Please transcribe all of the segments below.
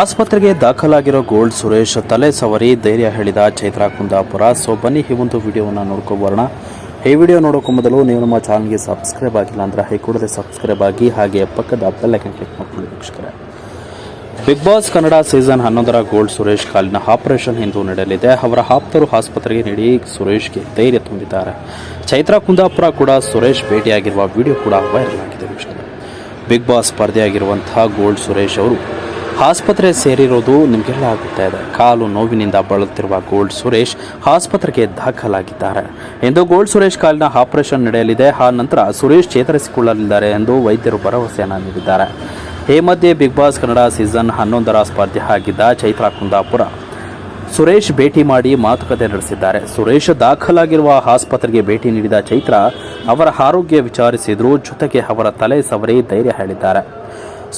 ಆಸ್ಪತ್ರೆಗೆ ದಾಖಲಾಗಿರೋ ಗೋಲ್ಡ್ ಸುರೇಶ್ ತಲೆ ಸವರಿ, ಧೈರ್ಯ ಹೇಳಿದ ಚೈತ್ರ ಕುಂದಾಪುರ. ಸೊ ಬನ್ನಿ, ಈ ಒಂದು ವಿಡಿಯೋವನ್ನು ನೋಡ್ಕೊಬರೋಣ ಈ ವಿಡಿಯೋ ನೋಡೋಕ್ಕೂ ಮೊದಲು ನೀವು ನಮ್ಮ ಚಾನಲ್ಗೆ ಸಬ್ಸ್ಕ್ರೈಬ್ ಆಗಿಲ್ಲ ಅಂದರೆ ಹೈಕೂಡದೆ ಸಬ್ಸ್ಕ್ರೈಬ್ ಆಗಿ ಹಾಗೆ ಪಕ್ಕದ ಬೆಲ್ಲೈಕನ್ ಕ್ಲಿಕ್ ಮಾಡ್ಕೊಳ್ಳಿ ವೀಕ್ಷಕರೇ. ಬಿಗ್ ಬಾಸ್ ಕನ್ನಡ ಸೀಸನ್ ಹನ್ನೊಂದರ ಗೋಲ್ಡ್ ಸುರೇಶ್ ಕಾಲಿನ ಆಪರೇಷನ್ ಇಂದು ನಡೆಯಲಿದೆ. ಅವರ ಆಪ್ತರು ಆಸ್ಪತ್ರೆಗೆ ನೀಡಿ ಸುರೇಶ್ಗೆ ಧೈರ್ಯ ತುಂಬಿದ್ದಾರೆ. ಚೈತ್ರಾ ಕುಂದಾಪುರ ಕೂಡ ಸುರೇಶ್ ಭೇಟಿಯಾಗಿರುವ ವಿಡಿಯೋ ಕೂಡ ವೈರಲ್ ಆಗಿದೆ ಬಿಗ್ ಬಾಸ್ ಸ್ಪರ್ಧೆಯಾಗಿರುವಂತಹ ಗೋಲ್ಡ್ ಸುರೇಶ್ ಅವರು ಆಸ್ಪತ್ರೆ ಸೇರಿರೋದು ನಿಮಗೆಲ್ಲ ಆಗುತ್ತಾ. ಇದೆ ಕಾಲು ನೋವಿನಿಂದ ಬಳಲುತ್ತಿರುವ ಗೋಲ್ಡ್ ಸುರೇಶ್ ಆಸ್ಪತ್ರೆಗೆ ದಾಖಲಾಗಿದ್ದಾರೆ. ಇಂದು ಗೋಲ್ಡ್ ಸುರೇಶ್ ಕಾಲಿನ ಆಪರೇಷನ್ ನಡೆಯಲಿದೆ. ಆ ನಂತರ ಸುರೇಶ್ ಚೇತರಿಸಿಕೊಳ್ಳಲಿದ್ದಾರೆ ಎಂದು ವೈದ್ಯರು ಭರವಸೆಯನ್ನು ನೀಡಿದ್ದಾರೆ. ಈ ಮಧ್ಯೆ ಬಿಗ್ ಬಾಸ್ ಕನ್ನಡ ಸೀಸನ್ ಹನ್ನೊಂದರ ಸ್ಪರ್ಧೆ ಆಗಿದ್ದ ಚೈತ್ರಾ ಕುಂದಾಪುರ. ಸುರೇಶ್ ಭೇಟಿ ಮಾಡಿ ಮಾತುಕತೆ ನಡೆಸಿದ್ದಾರೆ. ಸುರೇಶ್ ದಾಖಲಾಗಿರುವ ಆಸ್ಪತ್ರೆಗೆ ಭೇಟಿ ನೀಡಿದ ಚೈತ್ರ ಅವರ ಆರೋಗ್ಯ ವಿಚಾರಿಸಿದ್ರು. ಜೊತೆಗೆ ಅವರ ತಲೆ ಸವರಿ ಧೈರ್ಯ ಹೇಳಿದ್ದಾರೆ.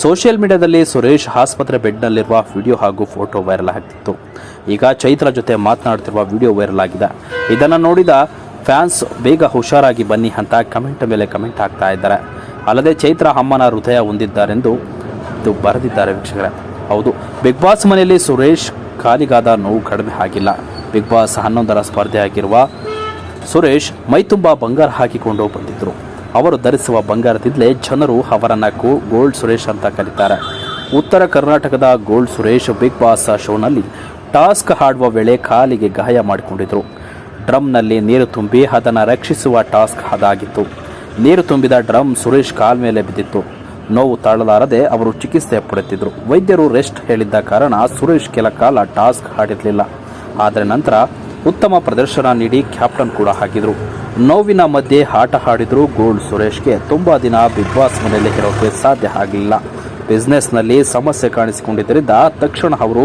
ಸೋಷಿಯಲ್ ಮೀಡಿಯಾದಲ್ಲಿ ಸುರೇಶ್ ಆಸ್ಪತ್ರೆ ಬೆಡ್ನಲ್ಲಿರುವ ವಿಡಿಯೋ ಹಾಗೂ ಫೋಟೋ ವೈರಲ್ ಆಗ್ತಿತ್ತು. ಈಗ ಚೈತ್ರ ಜೊತೆ ಮಾತನಾಡುತ್ತಿರುವ ವಿಡಿಯೋ ವೈರಲ್ ಆಗಿದೆ. ಇದನ್ನು ನೋಡಿದ ಫ್ಯಾನ್ಸ್ ಬೇಗ ಹುಷಾರಾಗಿ ಬನ್ನಿ ಅಂತ ಕಮೆಂಟ್ ಮೇಲೆ ಕಮೆಂಟ್ ಆಗ್ತಾ ಇದ್ದಾರೆ. ಅಲ್ಲದೆ ಚೈತ್ರ ಅಮ್ಮನ ಹೃದಯ ಹೊಂದಿದ್ದಾರೆಂದು ಇದು ಬರೆದಿದ್ದಾರೆ ವೀಕ್ಷಕರೇ. ಹೌದು, ಬಿಗ್ ಬಾಸ್ ಮನೆಯಲ್ಲಿ ಸುರೇಶ್ ಕಾಲಿಗಾದ ನೋವು ಕಡಿಮೆ ಆಗಿಲ್ಲ. ಬಿಗ್ ಬಾಸ್ ಹನ್ನೊಂದರ ಸ್ಪರ್ಧೆಯಾಗಿರುವ ಸುರೇಶ್ ಮೈತುಂಬ ಬಂಗಾರ ಹಾಕಿಕೊಂಡು ಬಂದಿದ್ದರು ಅವರು ಧರಿಸುವ ಬಂಗಾರದಿಂದಲೇ ಜನರು ಅವರನ್ನ ಗೋಲ್ಡ್ ಸುರೇಶ್ ಅಂತ ಕರೀತಾರೆ. ಉತ್ತರ ಕರ್ನಾಟಕದ ಗೋಲ್ಡ್ ಸುರೇಶ್ ಬಿಗ್ ಬಾಸ್ ಶೋನಲ್ಲಿ ಟಾಸ್ಕ್ ಹಾಡುವ ವೇಳೆ ಕಾಲಿಗೆ ಗಾಯ ಮಾಡಿಕೊಂಡಿದ್ರು. ಡ್ರಮ್ನಲ್ಲಿ ನೀರು ತುಂಬಿ ಅದನ್ನು ರಕ್ಷಿಸುವ ಟಾಸ್ಕ್ ಅದಾಗಿತ್ತು. ನೀರು ತುಂಬಿದ ಡ್ರಮ್ ಸುರೇಶ್ ಕಾಲ್ ಮೇಲೆ ಬಿದ್ದಿತ್ತು. ನೋವು ತಾಳಲಾರದೆ ಅವರು ಚಿಕಿತ್ಸೆ ಪಡೆಯುತ್ತಿದ್ದರು ವೈದ್ಯರು ರೆಸ್ಟ್ ಹೇಳಿದ್ದ ಕಾರಣ ಸುರೇಶ್ ಕೆಲ ಕಾಲ ಟಾಸ್ಕ್ ಹಾಡಿರಲಿಲ್ಲ ಆದರೆ ನಂತರ ಉತ್ತಮ ಪ್ರದರ್ಶನ ನೀಡಿ ಕ್ಯಾಪ್ಟನ್ ಕೂಡ ಹಾಕಿದರು ನೋವಿನ ಮಧ್ಯೆ ಆಟ ಆಡಿದ್ರು ಗೋಲ್ಡ್ ಸುರೇಶ್ಗೆ ತುಂಬ ದಿನ ಬಿಗ್ ಬಾಸ್ ಮನೆಯಲ್ಲಿ ಇರೋಕ್ಕೆ ಸಾಧ್ಯ ಆಗಲಿಲ್ಲ. ಬಿಸ್ನೆಸ್ನಲ್ಲಿ ಸಮಸ್ಯೆ ಕಾಣಿಸಿಕೊಂಡಿದ್ದರಿಂದ ತಕ್ಷಣ ಅವರು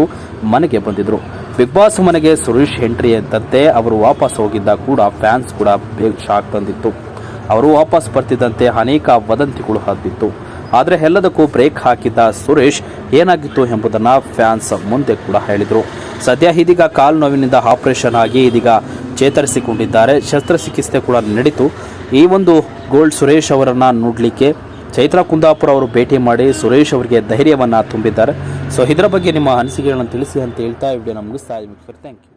ಮನೆಗೆ ಬಂದಿದ್ದರು ಬಿಗ್ ಬಾಸ್ ಮನೆಗೆ ಸುರೇಶ್ ಎಂಟ್ರಿ ಅಂತಂತೆ ಅವರು ವಾಪಸ್ ಹೋಗಿದ್ದ ಕೂಡ ಫ್ಯಾನ್ಸ್ ಕೂಡ ಬೇಗ ಶಾಕ್ ತಂದಿತ್ತು. ಅವರು ವಾಪಸ್ ಬರ್ತಿದ್ದಂತೆ ಅನೇಕ ವದಂತಿಗಳು ಹಬ್ಬಿತ್ತು. ಆದರೆ ಎಲ್ಲದಕ್ಕೂ ಬ್ರೇಕ್ ಹಾಕಿದ್ದ ಸುರೇಶ್ ಏನಾಗಿತ್ತು ಎಂಬುದನ್ನು ಫ್ಯಾನ್ಸ್ ಮುಂದೆ ಕೂಡ ಹೇಳಿದರು. ಸದ್ಯ ಇದೀಗ ಕಾಲು ನೋವಿನಿಂದ ಆಪರೇಷನ್ ಆಗಿ ಇದೀಗ ಚೇತರಿಸಿಕೊಂಡಿದ್ದಾರೆ. ಶಸ್ತ್ರಚಿಕಿತ್ಸೆ ಕೂಡ ನಡೀತು. ಈ ಒಂದು ಗೋಲ್ಡ್ ಸುರೇಶ್ ಅವರನ್ನು ನೋಡಲಿಕ್ಕೆ ಚೈತ್ರ ಕುಂದಾಪುರ ಅವರು ಭೇಟಿ ಮಾಡಿ ಸುರೇಶ್ ಅವರಿಗೆ ಧೈರ್ಯವನ್ನು ತುಂಬಿದ್ದಾರೆ. ಸೊ ಇದರ ಬಗ್ಗೆ ನಿಮ್ಮ ಅನಿಸಿಕೆಗಳನ್ನು ತಿಳಿಸಿ ಅಂತ ಹೇಳ್ತಾ ಈ ನಮಗೆ ಮುಗಿಸ್ತಾ ಇದ್ದೀನಿ. Thank you